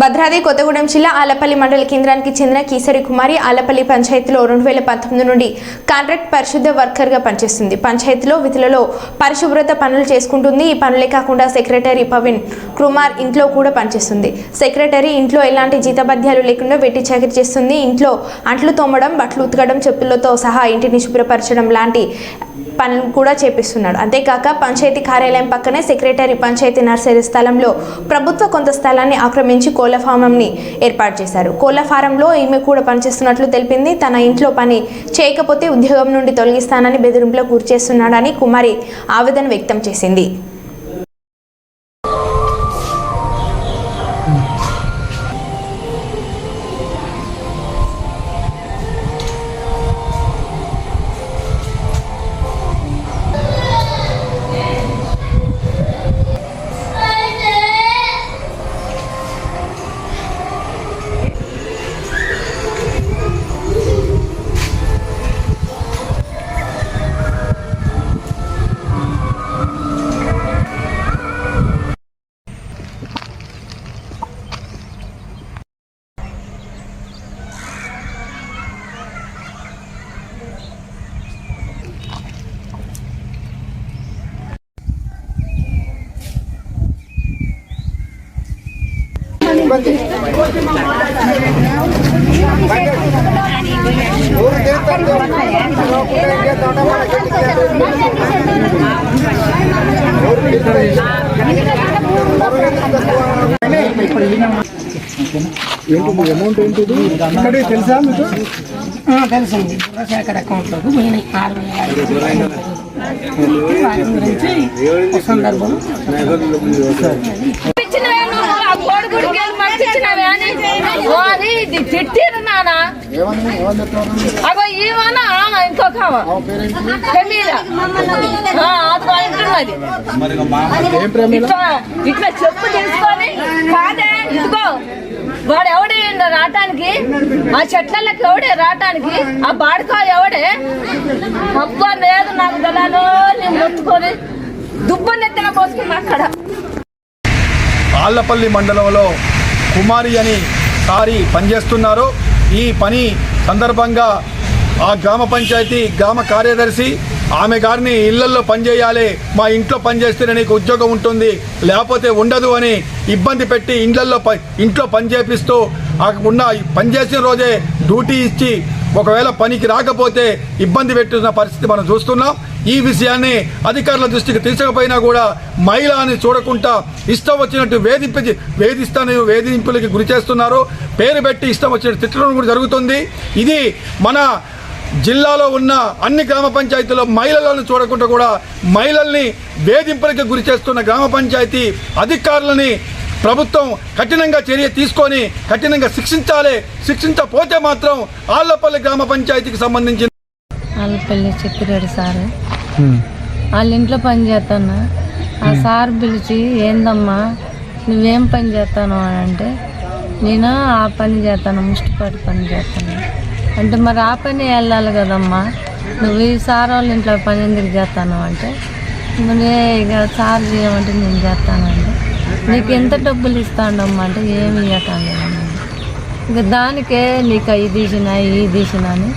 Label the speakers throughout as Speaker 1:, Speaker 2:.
Speaker 1: భద్రాద్రి కొత్తగూడెం జిల్లా ఆలపల్లి మండల కేంద్రానికి చెందిన కీసరి కుమారి ఆలపల్లి పంచాయతీలో రెండు వేల పంతొమ్మిది నుండి కాంట్రాక్ట్ పరిశుద్ధ వర్కర్గా పనిచేస్తుంది. పంచాయతీలో విధులలో పరిశుభ్రత పనులు చేసుకుంటుంది. ఈ పనులే కాకుండా సెక్రటరీ పవిన్ కుమార్ ఇంట్లో కూడా పనిచేస్తుంది. సెక్రటరీ ఇంట్లో ఎలాంటి జీతబద్యాలు లేకుండా వెట్టి చాకరీ చేస్తుంది. ఇంట్లో అంట్లు తోమడం బట్టలు ఉతకడం చెప్పులతో సహా ఇంటిని శుభ్రపరచడం లాంటి పనులు కూడా చేపిస్తున్నాడు. అంతేకాక పంచాయతీ కార్యాలయం పక్కనే సెక్రటరీ పంచాయతీ నర్సరీ స్థలంలో ప్రభుత్వ కొంత స్థలాన్ని ఆక్రమించి కోళ్ళ ఫారంని ఏర్పాటు చేశారు. కోళ్ళ ఫారంలో ఈమె కూడా పనిచేస్తున్నట్లు తెలిపింది. తన ఇంట్లో పని చేయకపోతే ఉద్యోగం నుండి తొలగిస్తానని బెదిరింపులో గురిచేస్తున్నాడని కుమారి ఆవేదన వ్యక్తం చేసింది.
Speaker 2: ఏంటిది అమౌంట్ ఏంటిది ఇక్కడ తెలుసా మీకు?
Speaker 3: ఆ, తెలుసండి. శేఖర్ అకౌంట్లోకి పోయినాయి ఆరు వేల గురించి సందర్భం
Speaker 4: ఇచ్చినవే నువ్వు ఆ కోడిగుడికి వెళ్ళి పంపించినవే అని ఓ అని ఇది తిట్టిరు నాన్న. అగో ఈవన ఇంకొక ఆమె. ఇట్లా చెప్పు తీసుకొని. కాదే ఇదిగో వాడు ఎవడే రావటానికి? ఆ చెట్లకి ఎవడే రావటానికి? ఆ బాడకాయ ఎవడే? అబ్బా లేదు నాకు గలాలో నేను ముట్టుకొని దుబ్బనెత్తిన పోసుకున్నా అక్కడ.
Speaker 5: ఆళ్ళపల్లి మండలంలో కుమారి అని సారి పనిచేస్తున్నారు. ఈ పని సందర్భంగా ఆ గ్రామ పంచాయతీ గ్రామ కార్యదర్శి ఆమె గారిని ఇళ్ళల్లో పనిచేయాలి మా ఇంట్లో పనిచేస్తేనే నీకు ఉద్యోగం ఉంటుంది లేకపోతే ఉండదు అని ఇబ్బంది పెట్టి ఇండ్లల్లో ప ఇంట్లో పని చేపిస్తూ ఆ ఉన్న పనిచేసిన రోజే డ్యూటీ ఇచ్చి ఒకవేళ పనికి రాకపోతే ఇబ్బంది పెట్టున్న పరిస్థితి మనం చూస్తున్నాం. ఈ విషయాన్ని అధికారుల దృష్టికి తీసుకపోయినా కూడా మహిళ అని చూడకుండా ఇష్టం వచ్చినట్టు వేధింప వేధిస్తాను వేధింపులకి గురి చేస్తున్నారు. పేరు పెట్టి ఇష్టం వచ్చినట్టు తిట్టడం కూడా జరుగుతుంది. ఇది మన జిల్లాలో ఉన్న అన్ని గ్రామ పంచాయతీలో మహిళలను చూడకుండా కూడా మహిళల్ని వేధింపులకి గురి చేస్తున్న గ్రామ పంచాయతీ అధికారులని ప్రభుత్వం కఠినంగా చర్య తీసుకొని కఠినంగా శిక్షించాలి. శిక్షించకపోతే మాత్రం ఆళ్ళపల్లి గ్రామ పంచాయతీకి సంబంధించిన
Speaker 6: ఆలపల్లి చెప్పిరాడు సార్. వాళ్ళ ఇంట్లో పని చేస్తాను? ఆ సార్ పిలిచి ఏందమ్మా నువ్వేం పని చేస్తాను అని అంటే నేను ఆ పని చేస్తాను ముష్టిపాటి పని చేస్తాను. అంటే మరి ఆ పని వెళ్ళాలి కదమ్మా. నువ్వు ఈ సార్ వాళ్ళ ఇంట్లో పని ఎందుకు చేస్తాను అంటే మరి ఇక సార్ చేయమంటే నేను చేస్తాను అంటే నీకు ఎంత డబ్బులు ఇస్తాడమ్మా అంటే ఏమి ఇవ్వటాను ఇక దానికే నీకు అవి తీసిన ఈ తీసిన అని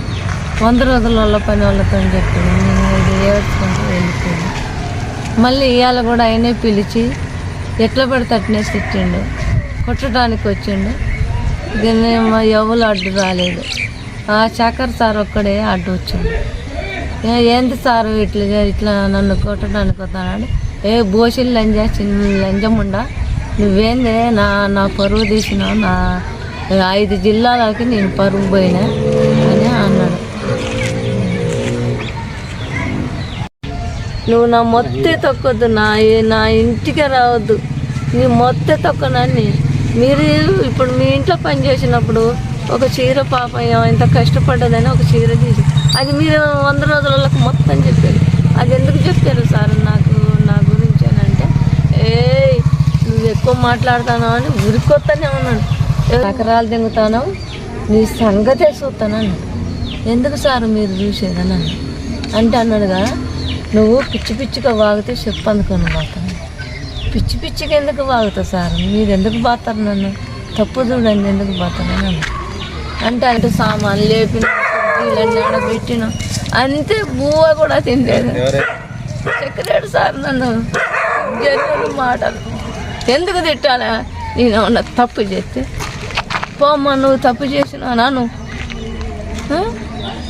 Speaker 6: వంద రోజుల పని వాళ్ళతో చెప్పి నేను ఇది ఏడ్చుకుంటూ వెళ్ళిపోయాను. మళ్ళీ ఇవాళ కూడా ఆయనే పిలిచి ఎట్లా పడితే అట్నే తిట్టిండు. కొట్టడానికి వచ్చిండు. దీన్ని ఎవరు అడ్డు రాలేదు. ఆ చక్కర్ సార్ ఒక్కడే అడ్డు వచ్చాడు. ఏంటి ఏంది సారు ఇట్లా ఇట్లా నన్ను కొట్టడానికి వస్తానంటే ఏ బోసిల్ లంజ చిన్న లంజముండా నువ్వేందే నా నా పరువు తీసిన నా ఐదు జిల్లాలకి నేను పరువు పోయినా అని అన్నాడు. నువ్వు నా మొత్తే తొక్కొద్దు నా నా ఇంటికే రావద్దు. నీ మొత్తే తొక్కనని మీరు ఇప్పుడు మీ ఇంట్లో పని చేసినప్పుడు ఒక చీర పాప ఎంత కష్టపడ్డదని ఒక చీర తీసి అది మీరు వంద రోజులకు మొత్తం చెప్పారు. అది ఎందుకు చెప్పారు సార్? నాకు నా ఏ నువ్వు ఎక్కువ మాట్లాడుతాను అని ఉరికొత్తనే ఉన్నాడు ఎకరాలు దింగుతాను నీ సంగతే చూస్తానని ఎందుకు సార్ మీరు చూసేదని. అంటే అన్నాడుగా నువ్వు పిచ్చి పిచ్చిగా వాగితే చెప్పు అందుకొని పోతాను పిచ్చి పిచ్చిగా ఎందుకు వాగుతావు సార్? మీరు ఎందుకు పోతారు నన్ను? తప్పు చూడండి ఎందుకు పోతాను అంటే అంటే సామాన్లు లేపిన ఆడబెట్టిన అంతే బువ్వ కూడా తినలేదు సెక్రటరీ సార్ నన్ను. జనులు మాటలు. ఎందుకు తిట్టాలా? నేను ఏమన్నా తప్పు చేస్తే? పోమ్మా నువ్వు తప్పు చేసినా నువ్వు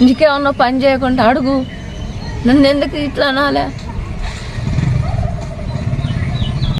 Speaker 6: నీకేమన్నా పని చేయకుండా అడుగు. నన్ను ఎందుకు ఇట్లా అనాలే?